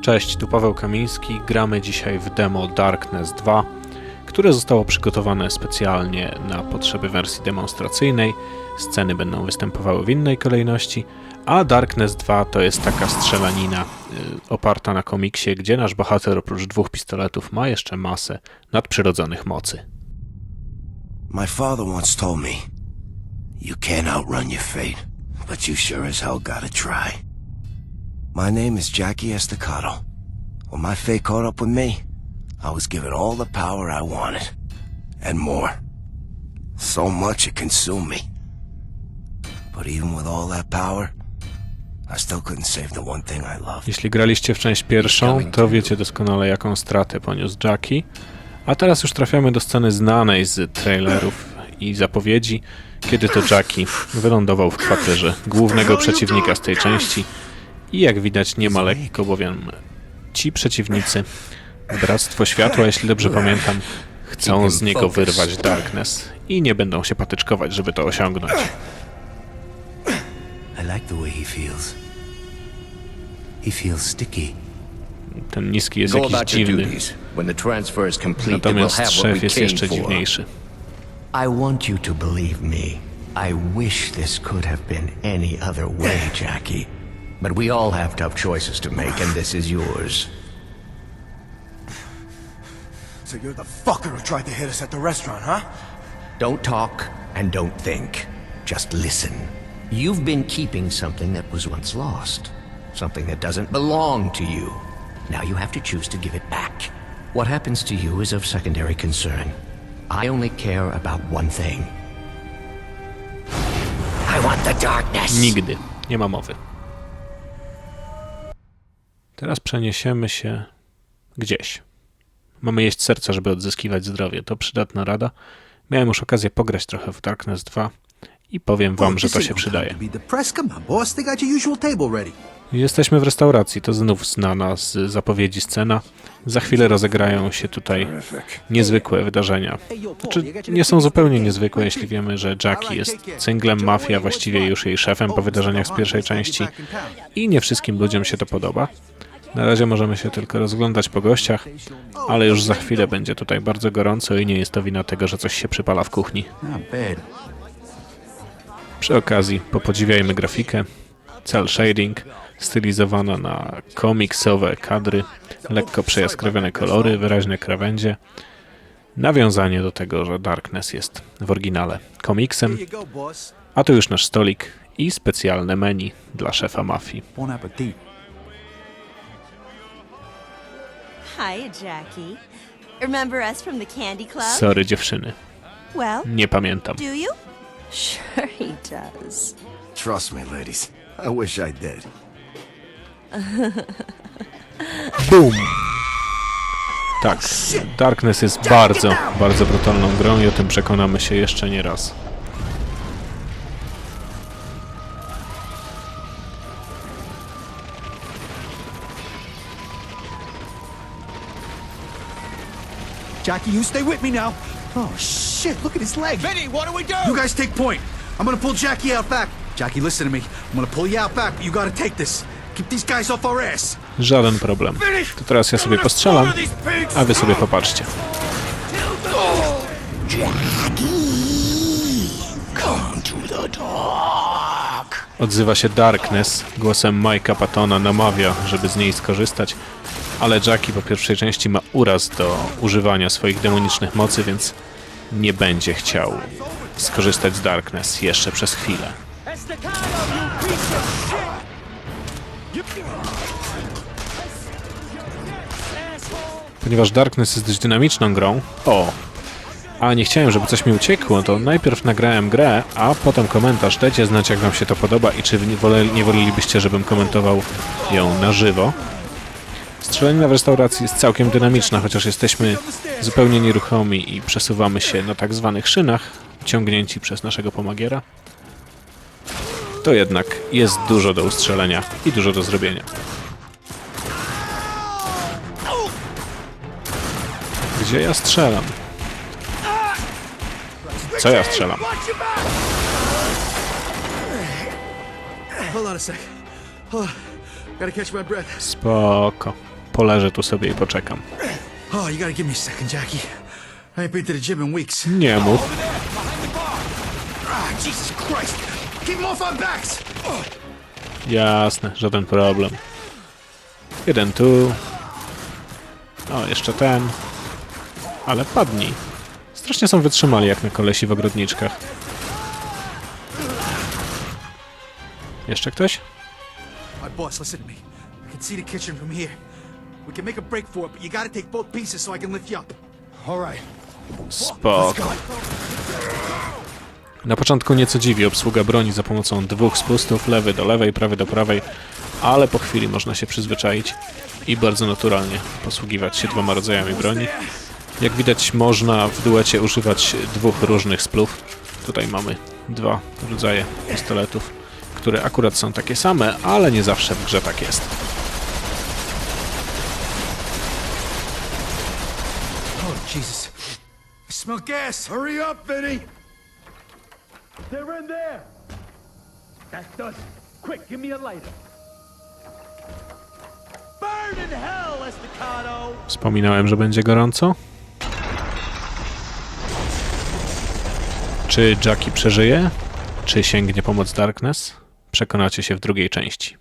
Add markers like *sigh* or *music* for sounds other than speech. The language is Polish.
Cześć, tu Paweł Kamiński. Gramy dzisiaj w demo Darkness 2, które zostało przygotowane specjalnie na potrzeby wersji demonstracyjnej. Sceny będą występowały w innej kolejności, a Darkness 2 to jest taka strzelanina y, oparta na komiksie, gdzie nasz bohater oprócz dwóch pistoletów ma jeszcze masę nadprzyrodzonych mocy. My father once told me, you can't outrun your fate, but you sure as hell gotta try. My name is Jackie Estacado. When my fate caught up with me, I was given all the power I wanted, and more. So much it consumed me. But even with all that power, I still couldn't save the one thing I loved. Jeśli graliście w część pierwszą, to wiecie doskonale jaką stratę poniósł Jackie. A teraz już trafiamy do sceny znanej z trailerów i zapowiedzi, kiedy to Jackie wylądował w kwaterze głównego przeciwnika z tej części. I jak widać nie ma lekko, bowiem ci przeciwnicy, Bractwo Światła, jeśli dobrze pamiętam, chcą z niego wyrwać Darkness i nie będą się patyczkować, żeby to osiągnąć. Ten niski jest jakiś dziwny, natomiast szef jest jeszcze dziwniejszy. I want you to believe me. I wish this could have been any other way, Jackie. But we all have tough choices to make, and this is yours. So you're the fucker who tried to hit us at the restaurant, huh? Don't talk and don't think. Just listen. You've been keeping something that was once lost. Something that doesn't belong to you. Now you have to choose to give it back. What happens to you is of secondary concern. I only care about one thing. I want the darkness! Nigdy. Nie ma mowy. Teraz przeniesiemy się gdzieś. Mamy jeść serca, żeby odzyskiwać zdrowie. To przydatna rada. Miałem już okazję pograć trochę w Darkness 2 i powiem wam, że to się przydaje. Jesteśmy w restauracji, to znów znana z zapowiedzi scena. Za chwilę rozegrają się tutaj niezwykłe wydarzenia. Znaczy, nie są zupełnie niezwykłe, jeśli wiemy, że Jackie jest cynglem mafii, a właściwie już jej szefem po wydarzeniach z pierwszej części i nie wszystkim ludziom się to podoba. Na razie możemy się tylko rozglądać po gościach, ale już za chwilę będzie tutaj bardzo gorąco i nie jest to wina tego, że coś się przypala w kuchni. Przy okazji popodziwiajmy grafikę, cel shading, stylizowana na komiksowe kadry, lekko przejaskrawione kolory, wyraźne krawędzie. Nawiązanie do tego, że Darkness jest w oryginale komiksem, a tu już nasz stolik i specjalne menu dla szefa mafii. Bon appetit. Hi, Jackie. Remember us from the Candy Club? Sorry dziewczyny, well, nie pamiętam. do you? Sure he does. Trust me, ladies. I wish I did. *laughs* Boom! Tak, Darkness jest bardzo, bardzo brutalną grą i o tym przekonamy się jeszcze nie raz. Jackie, you stay with me now. Oh, shit. Look at his leg. Vinny, what do we do? You guys take point. I'm gonna pull Jackie out back. Jackie, listen to me. I'm gonna pull you out back, but you gotta take this. Keep these guys off our ass. Żaden problem. To teraz ja sobie postrzelam, a wy sobie popatrzcie. Odzywa się Darkness, głosem Mike'a Patona namawia, żeby z niej skorzystać, ale Jackie po pierwszej części ma uraz do używania swoich demonicznych mocy, więc nie będzie chciał skorzystać z Darkness jeszcze przez chwilę. Ponieważ Darkness jest dość dynamiczną grą, o, a nie chciałem, żeby coś mi uciekło, to najpierw nagrałem grę, a potem komentarz. Dajcie znać, jak wam się to podoba i czy nie, wole, nie wolelibyście, żebym komentował ją na żywo. Strzelanina w restauracji jest całkiem dynamiczna, chociaż jesteśmy zupełnie nieruchomi i przesuwamy się na tak zwanych szynach, ciągnięci przez naszego pomagiera. To jednak jest dużo do ustrzelenia i dużo do zrobienia. Gdzie ja strzelam? Co ja strzelam? Breath. Spoko. Poleżę tu sobie i poczekam. Oh, you gotta give me a second, Jackie. I ain't been to the gym in weeks. Nie mów. Ah, Jesus Christ! Keep them off our backs! Jasne, żaden problem. Jeden tu. O, jeszcze ten. Ale padnij. Strasznie są wytrzymali jak na kolesi w ogrodniczkach. Jeszcze ktoś? My boss, listen to me. I can see the kitchen from here. We can make a break for it, but you gotta take both pieces so I can lift you up. All right. Spoko. Na początku nieco dziwi obsługa broni za pomocą dwóch spustów, lewy do lewej, prawy do prawej, ale po chwili można się przyzwyczaić i bardzo naturalnie posługiwać się dwoma rodzajami broni. Jak widać można w duecie używać dwóch różnych splów. Tutaj mamy dwa rodzaje pistoletów, które akurat są takie same, ale nie zawsze w grze tak jest. Oh, Jesus. I smell gas. Hurry up, Vinny. They're in there! That does it. Quick, give me a lighter. Burn in hell, Estacado! Wspominałem, że będzie gorąco. Czy Jackie przeżyje? Czy sięgnie pomoc Darkness? Przekonacie się w drugiej części.